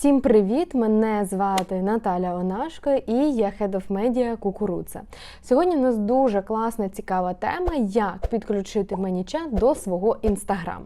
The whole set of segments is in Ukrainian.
Всім привіт! Мене звати Наталя Онашко і я Head of Media Кукурудза. Сьогодні у нас дуже класна цікава тема, як підключити ManyChat до свого інстаграм.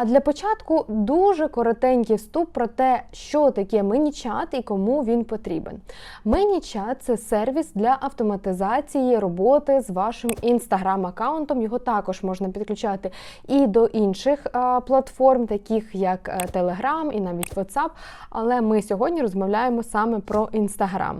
А для початку дуже коротенький вступ про те, що таке ManyChat і кому він потрібен. ManyChat – це сервіс для автоматизації роботи з вашим інстаграм-аккаунтом. Його також можна підключати і до інших платформ, таких як е, Telegram і навіть WhatsApp. Але ми сьогодні розмовляємо саме про Instagram.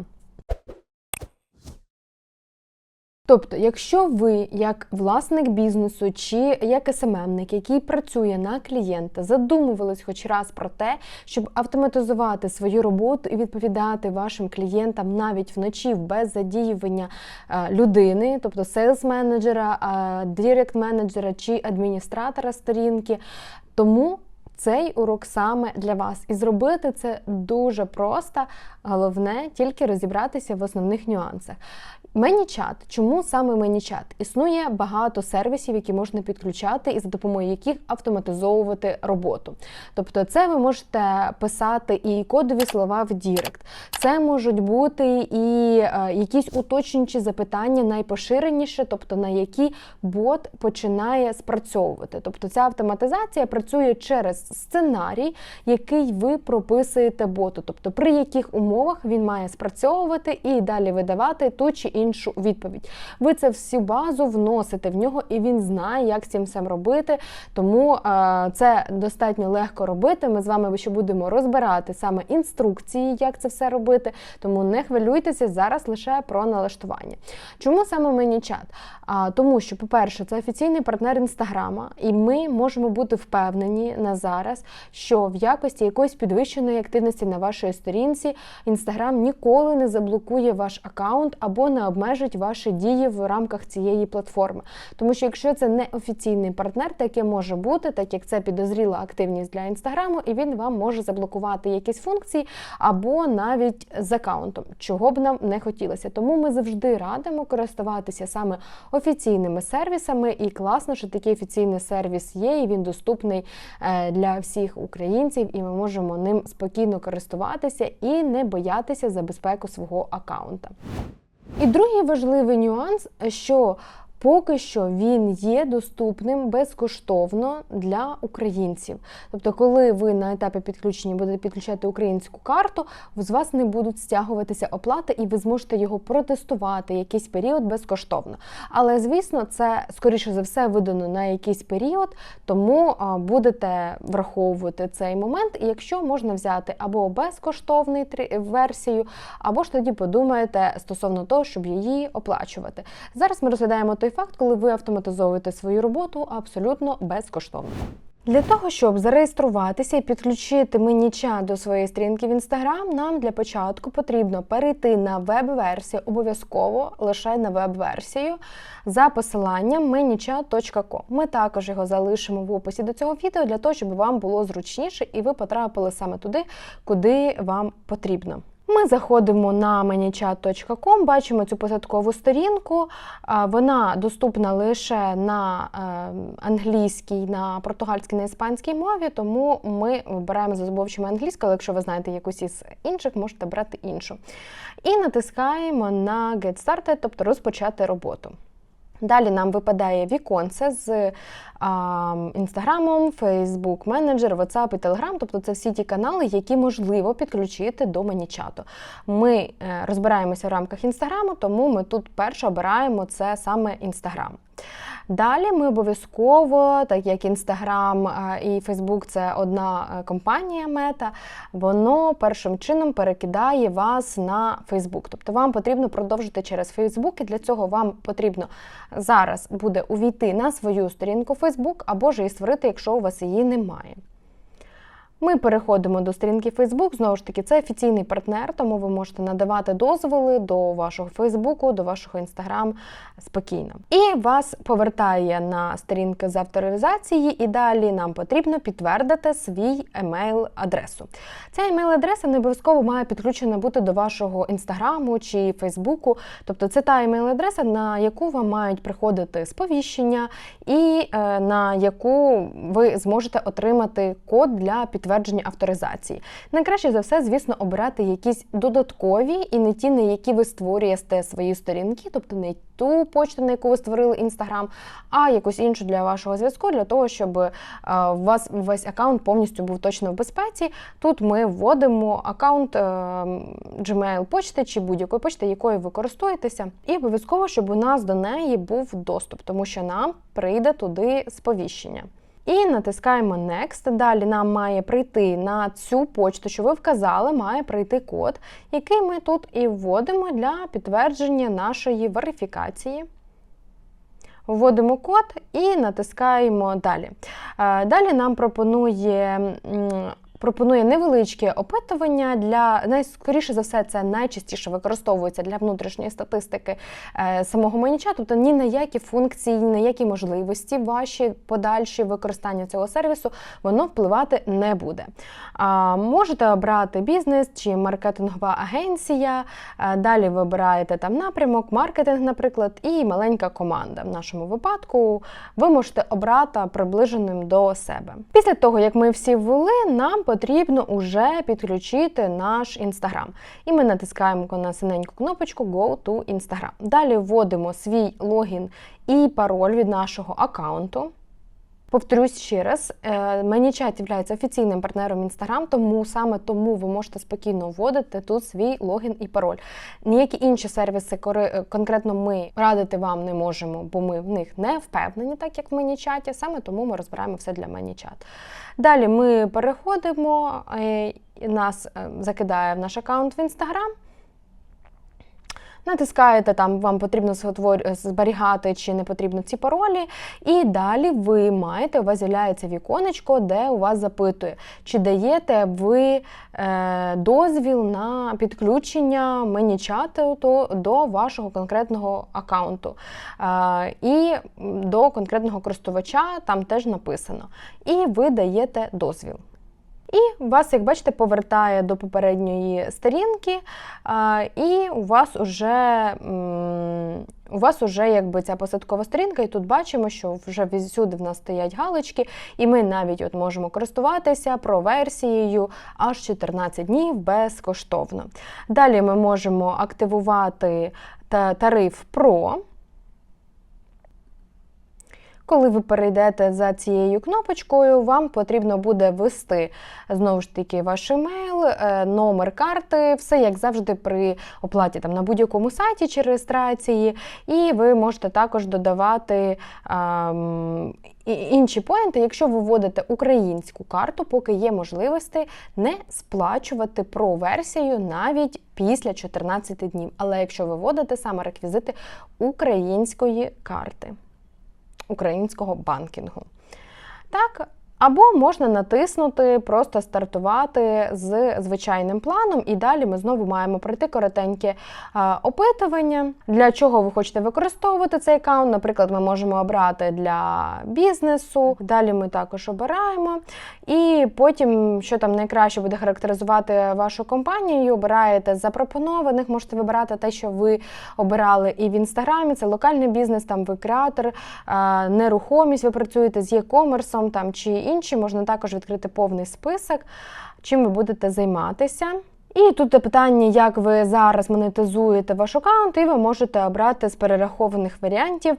Тобто, якщо ви, як власник бізнесу чи як СММник, який працює на клієнта, задумувались хоч раз про те, щоб автоматизувати свою роботу і відповідати вашим клієнтам навіть вночі без задіювання е, людини, тобто сейлс-менеджера, директ-менеджера чи адміністратора сторінки, тому цей урок саме для вас. І зробити це дуже просто, головне тільки розібратися в основних нюансах. ManyChat. Чому саме ManyChat? Існує багато сервісів, які можна підключати і за допомогою яких автоматизовувати роботу. Тобто, це ви можете писати і кодові слова в Дірект. Це можуть бути і е, якісь уточнюючі запитання найпоширеніше, тобто на які бот починає спрацьовувати. Тобто ця автоматизація працює через сценарій, який ви прописуєте боту, тобто при яких умовах він має спрацьовувати і далі видавати ту чи іншу відповідь. Ви це всю базу вносите в нього, і він знає, як з цим всім робити. Тому е, це достатньо легко робити. Ми з вами ще будемо розбирати саме інструкції, як це все робити. Тому не хвилюйтеся зараз лише про налаштування. Чому саме ManyChat? А, Тому що, по-перше, це офіційний партнер інстаграма, і ми можемо бути впевнені на зараз, що в якості якоїсь підвищеної активності на вашій сторінці інстаграм ніколи не заблокує ваш аккаунт або не обмежить ваші дії в рамках цієї платформи. Тому що якщо це не офіційний партнер, таке може бути, так як це підозріла активність для інстаграму, і він вам може заблокувати якісь функції або навіть з аккаунтом, чого б нам не хотілося. Тому ми завжди радимо користуватися саме офіційними сервісами, і класно, що такий офіційний сервіс є, і він доступний е, для всіх українців, і ми можемо ним спокійно користуватися і не боятися за безпеку свого аккаунта. І другий важливий нюанс, що Поки що він є доступним безкоштовно для українців. Тобто, коли ви на етапі підключення будете підключати українську карту, з вас не будуть стягуватися оплати, і ви зможете його протестувати якийсь період безкоштовно. Але, звісно, це скоріше за все видано на якийсь період, тому будете враховувати цей момент. І якщо можна взяти або безкоштовний версію, або ж тоді подумаєте стосовно того, щоб її оплачувати. Зараз ми розглядаємо той той факт, коли ви автоматизовуєте свою роботу абсолютно безкоштовно. Для того, щоб зареєструватися і підключити ManyChat до своєї сторінки в Instagram, нам для початку потрібно перейти на веб-версію, обов'язково лише на веб-версію за посиланням manychat.com. Ми також його залишимо в описі до цього відео для того, щоб вам було зручніше і ви потрапили саме туди, куди вам потрібно. Ми заходимо на manychat.com, бачимо цю посадкову сторінку. Вона доступна лише на е, англійській, на португальській, на іспанській мові, тому ми вибираємо за замовчими англійську, але якщо ви знаєте якусь із інших, можете брати іншу. І натискаємо на Get Started, тобто розпочати роботу. Далі нам випадає віконце з Інстаграмом, Фейсбук Менеджер, WhatsApp і Telegram, тобто це всі ті канали, які можливо підключити до манічату. Ми е, розбираємося в рамках інстаграму, тому ми тут перше обираємо це саме Інстаграм. Далі ми обов'язково, так як Інстаграм і Фейсбук це одна е, компанія мета, воно першим чином перекидає вас на Фейсбук. Тобто вам потрібно продовжити через Фейсбук, і для цього вам потрібно зараз буде увійти на свою сторінку Фейсбук або ж її створити, якщо у вас її немає. Ми переходимо до сторінки Facebook. Знову ж таки, це офіційний партнер, тому ви можете надавати дозволи до вашого Фейсбуку, до вашого Інстаграм спокійно. І вас повертає на сторінки з авторизації, і далі нам потрібно підтвердити свій емейл-адресу. Ця емейл-адреса не обов'язково має підключена бути до вашого інстаграму чи Фейсбуку. Тобто це та емейл-адреса, на яку вам мають приходити сповіщення, і е, на яку ви зможете отримати код для підтвердження підтвердження авторизації. Найкраще за все, звісно, обирати якісь додаткові і не ті, на які ви створюєте свої сторінки, тобто не ту почту, на яку ви створили Інстаграм, а якусь іншу для вашого зв'язку, для того, щоб у вас весь аккаунт повністю був точно в безпеці. Тут ми вводимо аккаунт е, Gmail почти чи будь-якої почти, якою ви користуєтеся, і обов'язково, щоб у нас до неї був доступ, тому що нам прийде туди сповіщення. І натискаємо Next. Далі нам має прийти на цю почту, що ви вказали, має прийти код, який ми тут і вводимо для підтвердження нашої верифікації. Вводимо код і натискаємо далі. Е, далі нам пропонує пропонує невеличке опитування для найскоріше за все, це найчастіше використовується для внутрішньої статистики е, самого меніча, тобто ні на які функції, ні на які можливості ваші подальші використання цього сервісу воно впливати не буде. А, Можете обрати бізнес чи маркетингова агенція. Е, далі вибираєте там напрямок, маркетинг, наприклад, і маленька команда. В нашому випадку ви можете обрати приближеним до себе. Після того, як ми всі ввели, нам потрібно уже підключити наш інстаграм. І ми натискаємо на синеньку кнопочку Go to Instagram. Далі вводимо свій логін і пароль від нашого аккаунту. Повторюсь ще раз, е, ManyChat є офіційним партнером Instagram, тому саме тому ви можете спокійно вводити тут свій логін і пароль. Ніякі інші сервіси е, конкретно ми радити вам не можемо, бо ми в них не впевнені, так як в ManyChat, Саме тому ми розбираємо все для ManyChat. Далі ми переходимо, е, нас закидає в наш аккаунт в Instagram. Натискаєте там, вам потрібно зберігати чи не потрібно ці паролі. І далі ви маєте, у вас з'являється віконечко, де у вас запитує, чи даєте ви е, дозвіл на підключення мені-чату до вашого конкретного аккаунту. Е, і до конкретного користувача там теж написано. І ви даєте дозвіл. І вас, як бачите, повертає до попередньої сторінки, і у вас уже у вас уже якби ця посадкова сторінка, і тут бачимо, що вже всюди в нас стоять галочки, і ми навіть от можемо користуватися про версією аж 14 днів безкоштовно. Далі ми можемо активувати тариф Pro. Коли ви перейдете за цією кнопочкою, вам потрібно буде ввести знову ж таки ваш емейл, е, номер карти, все як завжди при оплаті там на будь-якому сайті чи реєстрації, і ви можете також додавати. Ем, Інші поінти, якщо ви вводите українську карту, поки є можливості не сплачувати про версію навіть після 14 днів. Але якщо ви вводите саме реквізити української карти українського банкінгу. Так, або можна натиснути, просто стартувати з звичайним планом, і далі ми знову маємо пройти коротеньке опитування, для чого ви хочете використовувати цей аккаунт. Наприклад, ми можемо обрати для бізнесу. Далі ми також обираємо. І потім, що там найкраще буде характеризувати вашу компанію, обираєте запропонованих, можете вибирати те, що ви обирали і в інстаграмі. Це локальний бізнес, там ви креатор, нерухомість, ви працюєте з e-commerce там чи інші, можна також відкрити повний список, чим ви будете займатися. І тут питання, як ви зараз монетизуєте ваш аккаунт, і ви можете обрати з перерахованих варіантів,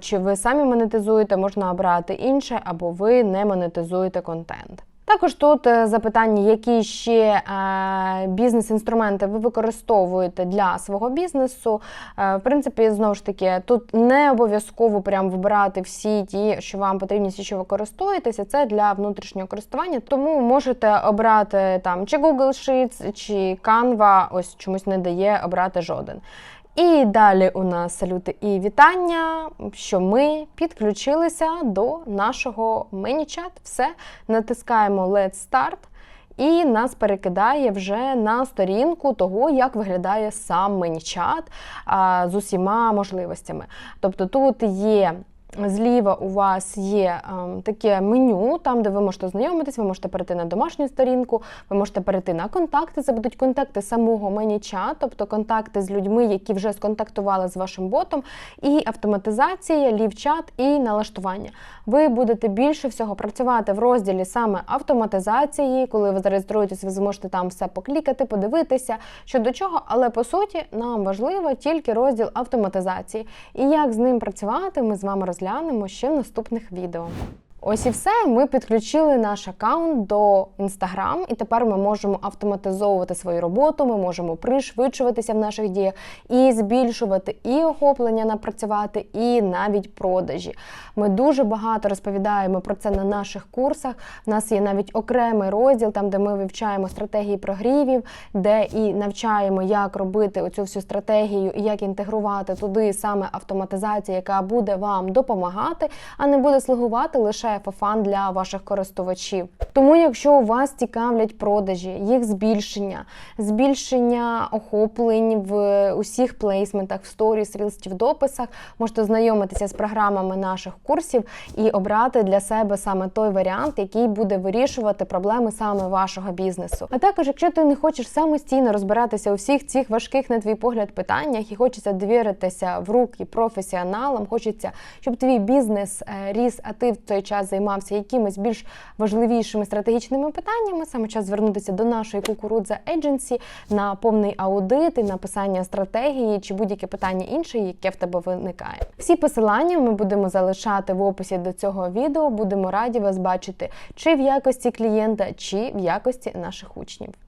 чи ви самі монетизуєте, можна обрати інше, або ви не монетизуєте контент. Також тут е, запитання, які ще е, бізнес-інструменти ви використовуєте для свого бізнесу. Е, в принципі, знову ж таки, тут не обов'язково прям вибирати всі ті, що вам потрібні, всі, що ви користуєтеся. Це для внутрішнього користування. Тому можете обрати там чи Google Sheets, чи Canva, ось чомусь не дає обрати жоден. І далі у нас салюти і вітання, що ми підключилися до нашого мені-чат. Все, натискаємо Let's Start. І нас перекидає вже на сторінку того, як виглядає сам а, з усіма можливостями. Тобто тут є. Зліва у вас є ем, таке меню, там, де ви можете знайомитись, ви можете перейти на домашню сторінку, ви можете перейти на контакти. Це будуть контакти самого ManyChat, тобто контакти з людьми, які вже сконтактували з вашим ботом, і автоматизація, лівчат і налаштування. Ви будете більше всього працювати в розділі саме автоматизації. Коли ви зареєструєтесь, ви зможете там все поклікати, подивитися, що до чого, але по суті нам важливо тільки розділ автоматизації. І як з ним працювати, ми з вами розглянемо ще в наступних відео. Ось і все. Ми підключили наш аккаунт до Instagram, і тепер ми можемо автоматизовувати свою роботу. Ми можемо пришвидшуватися в наших діях і збільшувати і охоплення напрацювати, і навіть продажі. Ми дуже багато розповідаємо про це на наших курсах. У нас є навіть окремий розділ, там де ми вивчаємо стратегії прогрівів, де і навчаємо, як робити оцю всю стратегію і як інтегрувати туди саме автоматизація, яка буде вам допомагати, а не буде слугувати лише фофан для ваших користувачів. Тому, якщо у вас цікавлять продажі, їх збільшення, збільшення охоплень в усіх плейсментах, в сторіс, рілс чи в дописах, можете знайомитися з програмами наших курсів і обрати для себе саме той варіант, який буде вирішувати проблеми саме вашого бізнесу. А також, якщо ти не хочеш самостійно розбиратися у всіх цих важких, на твій погляд, питаннях і хочеться довіритися в руки професіоналам, хочеться, щоб твій бізнес е, ріс, а ти в цей час займався якимись більш важливішими стратегічними питаннями, саме час звернутися до нашої кукурудза Едженсі на повний аудит і написання стратегії чи будь-яке питання інше, яке в тебе виникає. Всі посилання ми будемо залишати в описі до цього відео. Будемо раді вас бачити чи в якості клієнта, чи в якості наших учнів.